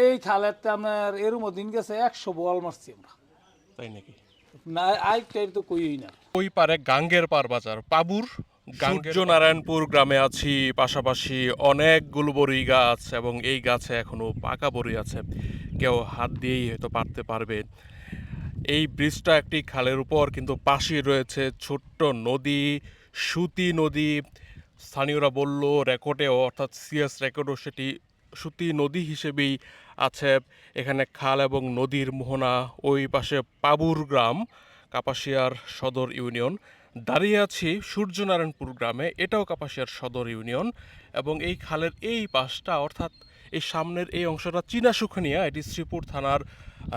এই খালেতে আপনার এর মধ্যে গেছে একশো বল মারছি আমরা। তাই নাকি? না আরেকটাই তো কইই না। ওই পারে গাঙ্গের পার বাজার পাবুর সূর্য নারায়ণপুর গ্রামে আছি পাশাপাশি অনেকগুলো বড়ি গাছ এবং এই গাছে এখনও পাকা বড়ি আছে। কেউ হাত দিয়েই হয়তো পারতে পারবে। এই ব্রিজটা একটি খালের উপর কিন্তু পাশেই রয়েছে ছোট্ট নদী সুতি নদী। স্থানীয়রা বলল রেকর্ডেও অর্থাৎ সিএস রেকর্ডও সেটি সুতি নদী হিসেবেই আছে। এখানে খাল এবং নদীর মোহনা, ওই পাশে পাবুর গ্রাম, কাপাসিয়ার সদর ইউনিয়ন। দাঁড়িয়ে আছি সূর্যনারায়ণপুর গ্রামে, এটাও কাপাসিয়ার সদর ইউনিয়ন এবং এই খালের এই পাশটা, অর্থাৎ এই সামনের এই অংশটা চীনা সুখানিয়া এটি শ্রীপুর থানার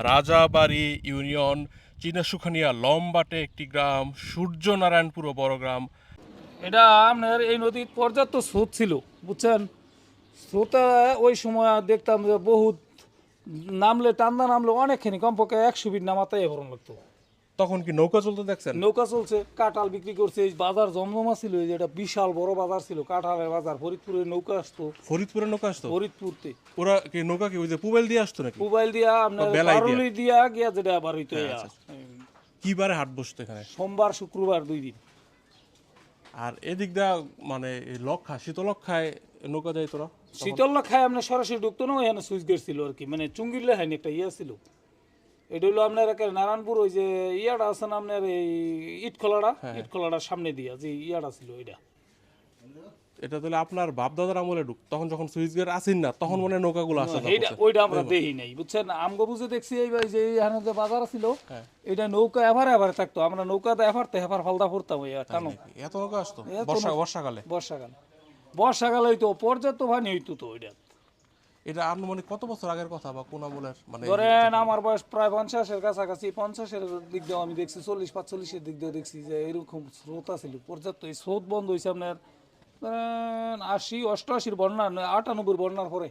রাজাবাড়ি ইউনিয়ন। চীনা সুখানিয়া লম্বাটে একটি গ্রাম, সূর্যনারায়ণপুরও বড় গ্রাম। এটা আপনার এই নদীর পর্যাপ্ত স্রোত ছিল, বুঝছেন? স্রোতে ওই সময় দেখতাম যে বহুত নামলে টান্দা নামলে অনেকখানি কমপক্ষে একশো ফিট নামাতে এভরণ লাগতো। তখন কি নৌকা চলতে দেখছেন? নৌকা চলছে কাঁঠাল বিক্রি করছে এই বাজার জমজমা ছিল এই যে এটা বিশাল বড় বাজার ছিল কাঁঠালের বাজার ফরিদপুরে নৌকা আসতো। ফরিদপুরে নৌকা আসতো? ফরিদপুরতে। ওরা কি নৌকা কি ওই যে পুবেল দিয়ে আসতো নাকি? মোবাইল দিয়া আপনার। বারুলি দিয়া? গিয়া যেটা আবার হইতো। কি বারে হাট বসতো এখানে? সোমবার শুক্রবার দুই দিন। আর এদিক দা মানে লক্ষা শীতলক্ষায় নৌকা শীতল খায় আপনার সরাসরি ঢুকতো না এখানে সুইচ গেট ছিল আর কি। মানে চুঙ্গিলে হয়নি একটা ইয়া ছিল। এটা হলো আপনার নারায়ণপুর ওই যে ইয়াটা আছে না আপনার এই ইটখোলাটা? ইটখোলাটার সামনে দিয়া যে ইয়াটা ছিল ওইটা। এটা তাহলে আপনার বাপ দাদার আমলে ঢুক তখন যখন সুইচ গেট আসেন না তখন মনে হয় নৌকাগুলো আসে এইটা ওইটা আমরা দেখি নাই বুঝছেন? আমগো বুঝে দেখছি এই ভাই যে এখানে যে বাজার ছিল এটা নৌকা এভারে এভারে থাকতো। আমরা নৌকাতে এভারতে হেফার ফালদা ফুরতাম ওই টানো। এত নৌকা আসতো? বর্ষা বর্ষাকালে? বর্ষাকালে। বর্ষাকালে হইতো পর্যাপ্ত পানি হইতো তো ওইটা। এটা আনুমানিক কত বছর আগের কথা বা কোন আমলের মানে ধরেন আমার বয়স প্রায় পঞ্চাশের কাছাকাছি পঞ্চাশের দিক দিয়েও আমি দেখছি চল্লিশ পাঁচচল্লিশের দিক দিয়েও দেখছি যে এরকম স্রোত ছিল পর্যাপ্ত এই স্রোত বন্ধ হয়েছে আপনার ধরেন আশি অষ্টআশির বন্যা নয়, আটানব্বইয়ের বন্যার পরে।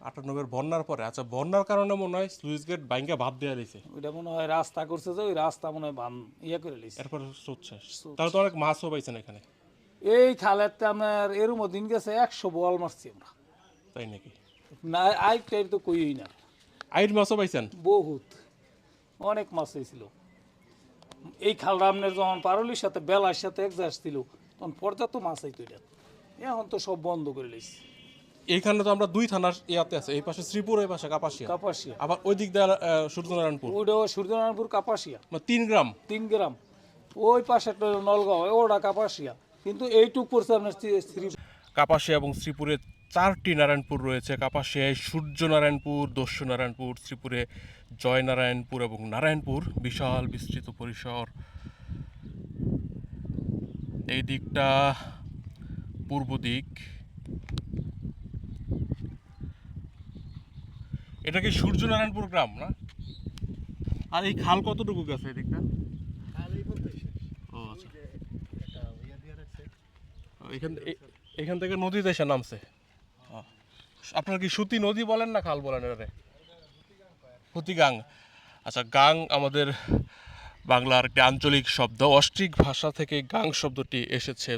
আটানব্বই বন্যার পরে? আচ্ছা বন্যার কারণে মনে হয় সুইচ গেট বাইঙ্গা ভাত দেওয়া দিয়েছে ওইটা মনে হয় রাস্তা করছে যে ওই রাস্তা মনে হয় বান ইয়ে করে লিছে এরপর স্রোত শেষ। তাহলে তো অনেক মাছও পাইছেন এখানে। এই খালেতে আপনার এর মধ্যে গেছে একশো বল মারছি আমরা। তাই নাকি? না আইটাই তো কইই না। আইর মাছও পাইছেন? বহুত। অনেক মাছ হয়েছিল এই খাল রামনের যখন পারলির সাথে বেলার সাথে এক ছিল তখন পর্যাপ্ত মাছ এটা। এখন তো সব বন্ধ করে লিছি এইখানে তো আমরা দুই থানার ইয়াতে আছে এই পাশে শ্রীপুর এই পাশে কাপাসিয়া। কাপাসিয়া। আবার ওই দিক দিয়ে সূর্যনারায়ণপুর। ওইটা সূর্যনারায়ণপুর কাপাসিয়া। মানে তিন গ্রাম। তিন গ্রাম। ওই পাশে নলগাঁও ওটা কাপাসিয়া। কিন্তু এইটুক পড়ছে আপনার শ্রী- কাপাসিয়া এবং শ্রীপুরে চারটি নারায়ণপুর রয়েছে। কাপাসিয়ায় সূর্যনারায়ণপুর দস্যু নারায়ণপুর শ্রীপুরে জয়নারায়ণপুর এবং নারায়ণপুর বিশাল বিস্তৃত পরিসর। এই দিকটা পূর্ব দিক। এটা কি সূর্যনারায়ণপুর গ্রাম না? আর এই খাল কতটুকু গেছে এই দিকটা ও আচ্ছা এখান এখান থেকে নদীতে এসে নামছে। আপনার কি সুতি নদী বলেন না খাল বলেন এটারে সুতি গাং আচ্ছা গাং আমাদের বাংলার একটি আঞ্চলিক শব্দ। অস্ট্রিক ভাষা থেকে গাং শব্দটি এসেছে।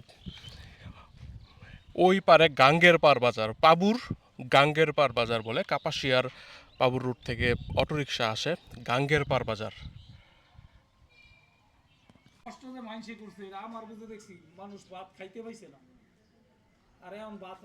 ওই পারে গাঙ্গের পার বাজার পাবুর গাঙ্গের পার বাজার বলে কাপাসিয়ার পাবুর রুট থেকে অটোরিকশা আসে গাঙ্গের পার বাজার। কষ্ট যে মাইনসে করছে আমার বুঝে দেখছি, মানুষ ভাত খাইতে পাইছে না। আর এখন ভাত